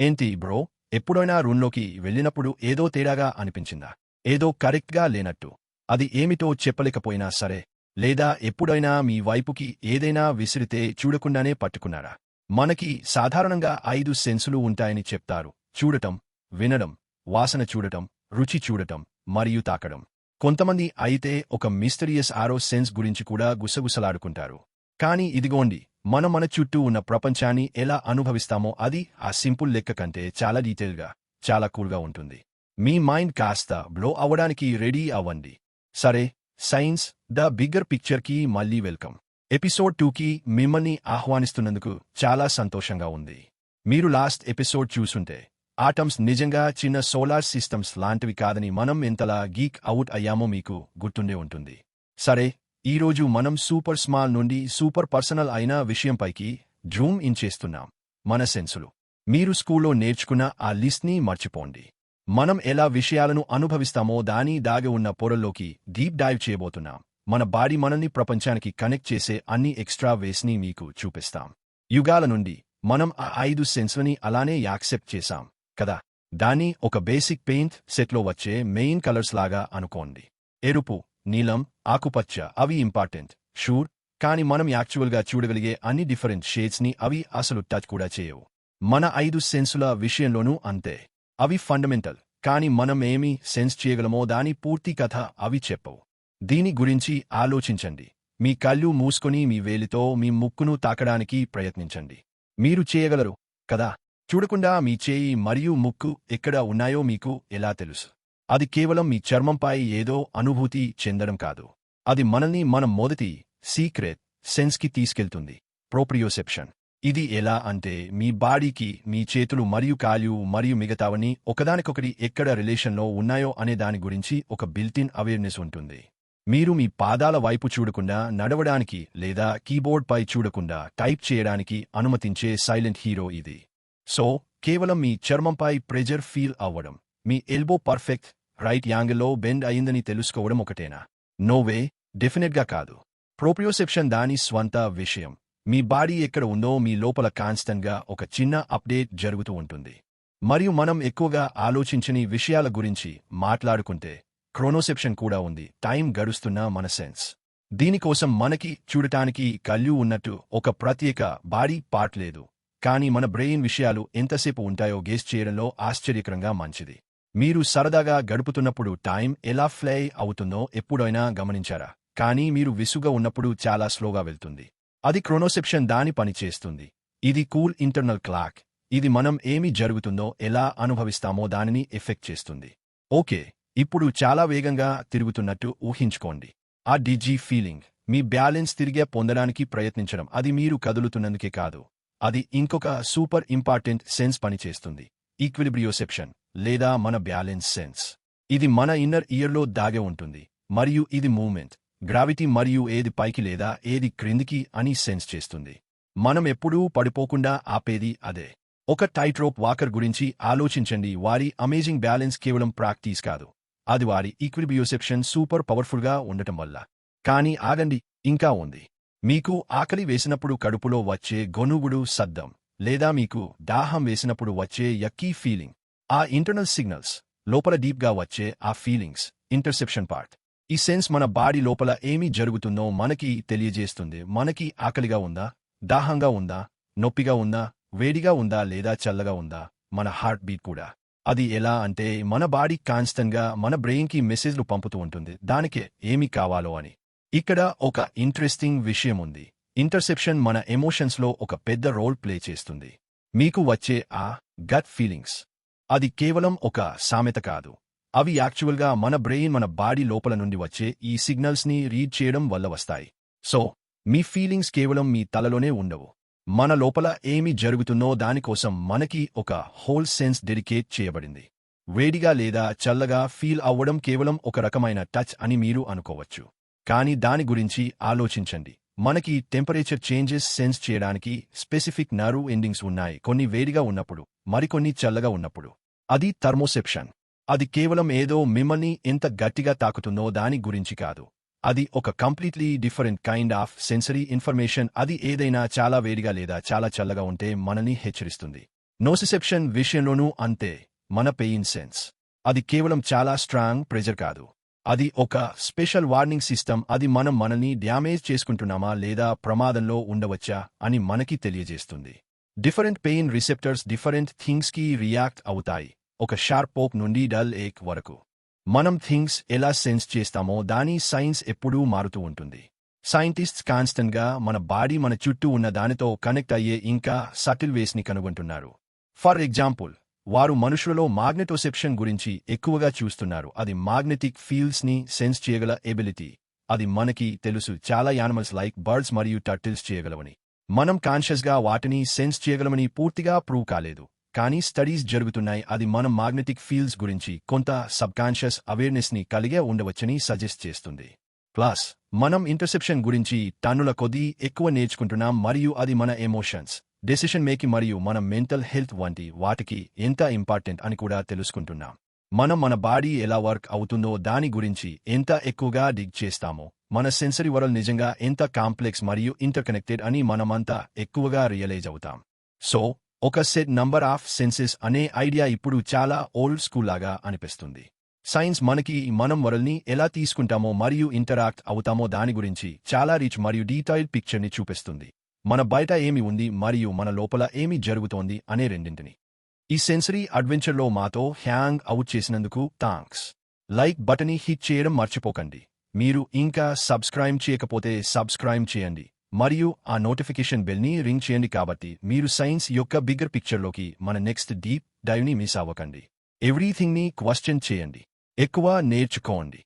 ఏంటి బ్రో? ఎప్పుడైనా రూంలోకి వెళ్ళినప్పుడు ఏదో తేడాగా అనిపించిందా? ఏదో కరెక్ట్గా లేనట్టు. అది ఏమిటో చెప్పలేకపోయినా సరే లేదా ఎప్పుడైనా మీ వైపుకి ఏదైనా విసిరితే చూడకుండానే పట్టుకున్నారా? మనకి సాధారణంగా ఐదు సెన్సులు ఉంటాయని చెప్తారు. చూడటం వినడం వాసన చూడటం రుచి చూడటం మరియు తాకడం. కొంతమంది అయితే ఒక మిస్టరియస్ ఆరో సెన్స్ గురించి కూడా గుసగుసలాడుకుంటారు. కానీ ఇదిగోండి మనం మన చుట్టూ ఉన్న ప్రపంచాన్ని ఎలా అనుభవిస్తామో అది ఆ సింపుల్ లెక్క కంటే చాలా డీటెయిల్గా చాలా కూల్గా ఉంటుంది. మీ మైండ్ కాస్త బ్లో అవ్వడానికి రెడీ అవ్వండి. సరే సైన్స్ ద బిగ్గర్ పిక్చర్కి మళ్ళీ వెల్కమ్. ఎపిసోడ్ టూకి మిమ్మల్ని ఆహ్వానిస్తున్నందుకు చాలా సంతోషంగా ఉంది. మీరు లాస్ట్ ఎపిసోడ్ చూసుంటే ఆటమ్స్ నిజంగా చిన్న సోలార్ సిస్టమ్స్ లాంటివి కాదని మనం ఎంతలా గీక్ అవుట్ అయ్యామో మీకు గుర్తుండే ఉంటుంది. సరే ఈరోజు మనం సూపర్ స్మాల్ నుండి సూపర్ పర్సనల్ అయిన విషయంపైకి జూమ్ ఇన్ చేస్తున్నాం. మన సెన్సులు. మీరు స్కూల్లో నేర్చుకున్న ఆ లిస్ట్ని మర్చిపోండి. మనం ఎలా విషయాలను అనుభవిస్తామో దాని దాగి ఉన్న పొరల్లోకి డీప్ డైవ్ చేయబోతున్నాం. మన బాడీ మనల్ని ప్రపంచానికి కనెక్ట్ చేసే అన్ని ఎక్స్ట్రా వేస్ని మీకు చూపిస్తాం. యుగాల నుండి మనం ఆ ఐదు సెన్స్లని అలానే యాక్సెప్ట్ చేశాం కదా? దాన్ని ఒక బేసిక్ పెయింట్ సెట్లో వచ్చే మెయిన్ కలర్స్ లాగా అనుకోండి. ఎరుపు. నీలం ఆకుపచ్చ అవి ఇంపార్టెంట్ షూర్ కాని మనం యాక్చువల్గా చూడగలిగే అన్ని డిఫరెంట్ షేడ్స్ని అవి అసలు టచ్ కూడా చేయవు. మన ఐదు సెన్సుల విషయంలోనూ అంతే. అవి ఫండమెంటల్ కాని మనం ఏమి సెన్స్ చేయగలమో దాని పూర్తి కథ అవి చెప్పవు. దీని గురించి ఆలోచించండి. మీ కళ్ళు మూసుకొని మీ వేలితో మీ ముక్కును తాకడానికి ప్రయత్నించండి. మీరు చేయగలరు కదా? చూడకుండా మీ చేయి మరియు ముక్కు ఎక్కడ ఉన్నాయో మీకు ఎలా తెలుసు? అది కేవలం మీ చర్మంపై ఏదో అనుభూతి చెందడం కాదు. అది మనల్ని మన మొదటి సీక్రెట్ సెన్స్కి తీసుకెళ్తుంది. ప్రోప్రియోసెప్షన్. ఇది ఎలా అంటే మీ బాడీకి మీ చేతులు మరియు కాలు మరియు మిగతావని ఒకదానికొకటి ఎక్కడ రిలేషన్లో ఉన్నాయో అనే దాని గురించి ఒక బిల్టిన్ అవేర్నెస్ ఉంటుంది. మీరు మీ పాదాల వైపు చూడకుండా నడవడానికి లేదా కీబోర్డ్పై చూడకుండా టైప్ చేయడానికి అనుమతించే సైలెంట్ హీరో ఇది. సో కేవలం మీ చర్మంపై ప్రెజర్ ఫీల్ అవ్వడం. మీ ఎల్బో పర్ఫెక్ట్ రైట్ యాంగిల్లో బెండ్ అయిందని తెలుసుకోవడం ఒకటేనా? నోవే డెఫినెట్గా కాదు. ప్రోప్రియోసెప్షన్ దాని స్వంత విషయం. మీ బాడీ ఎక్కడ ఉందో మీ లోపల కాన్స్టెంట్గా ఒక చిన్న అప్డేట్ జరుగుతూ ఉంటుంది. మరియు మనం ఎక్కువగా ఆలోచించని విషయాల గురించి మాట్లాడుకుంటే క్రోనోసెప్షన్ కూడా ఉంది. టైం గడుస్తున్న మన సెన్స్. దీనికోసం మనకి చూడటానికి కళ్ళు ఉన్నట్టు ఒక ప్రత్యేక బాడీ పార్ట్ లేదు. కానీ మన బ్రెయిన్ విషయాలు ఎంతసేపు ఉంటాయో గేస్ చేయడంలో ఆశ్చర్యకరంగా మంచిది. మీరు సరదాగా గడుపుతున్నప్పుడు టైం ఎలా ఫ్లై అవుతుందో ఎప్పుడైనా గమనించారా? కానీ మీరు విసుగా ఉన్నప్పుడు చాలా స్లోగా వెళ్తుంది. అది క్రోనోసెప్షన్ దాని పని చేస్తుంది. ఇది కూల్ ఇంటర్నల్ క్లాక్. ఇది మనం ఏమి జరుగుతుందో ఎలా అనుభవిస్తామో దానిని ఎఫెక్ట్ చేస్తుంది. ఓకే ఇప్పుడు చాలా వేగంగా తిరుగుతున్నట్టు ఊహించుకోండి. ఆ డిజీ ఫీలింగ్ మీ బ్యాలెన్స్ తిరిగే పొందడానికి ప్రయత్నించడం అది మీరు కదులుతున్నందుకే కాదు. అది ఇంకొక సూపర్ ఇంపార్టెంట్ సెన్స్ పనిచేస్తుంది. ఈక్విలిబ్రియోసెప్షన్. లేదా మన బ్యాలెన్స్ సెన్స్. ఇది మన ఇన్నర్ ఇయర్లో దాగే ఉంటుంది మరియు ఇది మూమెంట్ గ్రావిటీ మరియు ఏది పైకి లేదా ఏది క్రిందికి అని సెన్స్ చేస్తుంది. మనం ఎప్పుడూ పడిపోకుండా ఆపేది అదే. ఒక టైట్ రోప్ వాకర్ గురించి ఆలోచించండి వారి అమేజింగ్ బ్యాలెన్స్ కేవలం ప్రాక్టీస్ కాదు. అది వారి ఈక్విబియోసెప్షన్ సూపర్ పవర్ఫుల్గా ఉండటం వల్ల. కానీ ఆగండి ఇంకా ఉంది. మీకు ఆకలి వేసినప్పుడు కడుపులో వచ్చే గొనుగుడు సద్దం లేదా మీకు దాహం వేసినప్పుడు వచ్చే యక్కీ ఫీలింగ్ ఆ ఇంటర్నల్ సిగ్నల్స్ లోపల డీప్గా వచ్చే ఆ ఫీలింగ్స్ ఇంటర్సెప్షన్ పార్ట్ ఈ సెన్స్ మన బాడీ లోపల ఏమి జరుగుతుందో మనకి తెలియజేస్తుంది. మనకి ఆకలిగా ఉందా? దాహంగా ఉందా? నొప్పిగా ఉందా? వేడిగా ఉందా? లేదా చల్లగా ఉందా? మన హార్ట్ బీట్ కూడా. అది ఎలా అంటే మన బాడీ కాన్స్టెంట్గా మన బ్రెయిన్కి మెసేజ్లు పంపుతూ ఉంటుంది. దానికి ఏమి కావాలో అని. ఇక్కడ ఒక ఇంట్రెస్టింగ్ విషయం ఉంది. ఇంటర్సెప్షన్ మన ఎమోషన్స్లో ఒక పెద్ద రోల్ ప్లే చేస్తుంది. మీకు వచ్చే ఆ గట్ ఫీలింగ్స్ అది కేవలం ఒక సామెత కాదు. అవి యాక్చువల్గా మన బ్రెయిన్ మన బాడీ లోపల నుండి వచ్చే ఈ సిగ్నల్స్ని రీడ్ చేయడం వల్ల వస్తాయి. సో మీ ఫీలింగ్స్ కేవలం మీ తలలోనే ఉండవు. మన లోపల ఏమి జరుగుతుందో దానికోసం మనకి ఒక హోల్ సెన్స్ డెడికేట్ చేయబడింది. వేడిగా లేదా చల్లగా ఫీల్ అవ్వడం కేవలం ఒక రకమైన టచ్ అని మీరు అనుకోవచ్చు. కానీ దాని గురించి ఆలోచించండి. మనకి టెంపరేచర్ చేంజెస్ సెన్స్ చేయడానికి స్పెసిఫిక్ నర్వ్ ఎండింగ్స్ ఉన్నాయి. కొన్ని వేడిగా ఉన్నప్పుడు మరికొన్ని చల్లగా ఉన్నప్పుడు. అది థర్మోసెప్షన్. అది కేవలం ఏదో మిమ్మల్ని ఎంత గట్టిగా తాకుతుందో దాని గురించి కాదు. అది ఒక completely different kind of sensory information. అది ఏదైనా చాలా వేడిగా లేదా చాలా చల్లగా ఉంటే మనల్ని హెచ్చరిస్తుంది. నోసిసెప్షన్ విషయంలోనూ అంతే. మన పెయిన్ సెన్స్. అది కేవలం చాలా స్ట్రాంగ్ ప్రెజర్ కాదు. అది ఒక స్పెషల్ వార్నింగ్ సిస్టమ్. అది మనం మనల్ని డ్యామేజ్ చేసుకుంటున్నామా లేదా ప్రమాదంలో ఉండవచ్చా అని మనకి తెలియజేస్తుంది. డిఫరెంట్ పెయిన్ రిసెప్టర్స్ డిఫరెంట్ థింగ్స్కి రియాక్ట్ అవుతాయి. ఒక షార్ప్ పోక్ నుండి డల్ ఏక్ వరకు. మనం థింగ్స్ ఎలా సెన్స్ చేస్తామో దాని సైన్స్ ఎప్పుడూ మారుతూ ఉంటుంది. సైంటిస్ట్స్ కాన్స్టెంట్గా మన బాడీ మన చుట్టూ ఉన్న దానితో కనెక్ట్ అయ్యే ఇంకా సటిల్ వేస్ని కనుగొంటున్నారు. ఫర్ ఎగ్జాంపుల్ వారు మనుషులలో మాగ్నెటోసెప్షన్ గురించి ఎక్కువగా చూస్తున్నారు. అది మాగ్నెటిక్ ఫీల్డ్స్ని సెన్స్ చేయగల ఎబిలిటీ. అది మనకి తెలుసు. చాలా యానిమల్స్ లైక్ బర్డ్స్ మరియు టర్టిల్స్ చేయగలవని. మనం కాన్షియస్గా వాటిని సెన్స్ చేయగలమని పూర్తిగా ప్రూవ్ కాలేదు. కానీ స్టడీస్ జరుగుతున్నాయి. అది మనం మాగ్నెటిక్ ఫీల్డ్స్ గురించి కొంత సబ్కాన్షియస్ అవేర్నెస్ని కలిగే ఉండవచ్చని సజెస్ట్ చేస్తుంది. ప్లస్ మనం ఇంటర్సెప్షన్ గురించి టన్నుల కొద్దీ ఎక్కువ నేర్చుకుంటున్నాం మరియు అది మన ఎమోషన్స్. డెసిషన్ మేకింగ్ మరియు మన మెంటల్ హెల్త్ వంటి వాటికి ఎంత ఇంపార్టెంట్ అని కూడా తెలుసుకుంటున్నాం. మనం మన బాడీ ఎలా వర్క్ అవుతుందో దాని గురించి ఎంత ఎక్కువగా డిగ్ చేస్తామో మన సెన్సరీ వరల్ నిజంగా ఎంత కాంప్లెక్స్ మరియు ఇంటర్కనెక్టెడ్ అని మనమంతా ఎక్కువగా రియలైజ్ అవుతాం. సో ఒక సెట్ నంబర్ ఆఫ్ సెన్సెస్ అనే ఐడియా ఇప్పుడు చాలా ఓల్డ్ స్కూల్ లాగా అనిపిస్తుంది. సైన్స్ మనకి మనం వరల్ని ఎలా తీసుకుంటామో మరియు ఇంటరాక్ట్ అవుతామో దాని గురించి చాలా రిచ్ మరియు డీటెయిల్డ్ పిక్చర్ని చూపిస్తుంది. మన బయట ఏమి ఉంది మరియు మన లోపల ఏమి జరుగుతోంది అనే రెండింటిని. ఈ సెన్సరీ అడ్వెంచర్లో మాతో హ్యాంగ్ అవుట్ చేసినందుకు థాంక్స్. లైక్ బటన్ని హిట్ చేయడం మర్చిపోకండి. మీరు ఇంకా సబ్స్క్రైబ్ చేయకపోతే సబ్స్క్రైబ్ చేయండి. మరియు ఆ నోటిఫికేషన్ బెల్ని రింగ్ చేయండి కాబట్టి మీరు సైన్స్ యొక్క బిగ్గర్ పిక్చర్లోకి మన నెక్స్ట్ డీప్ డైవ్ని మిస్ అవ్వకండి. ఎవ్రీథింగ్ని క్వశ్చన్ చేయండి. ఎక్కువ నేర్చుకోండి.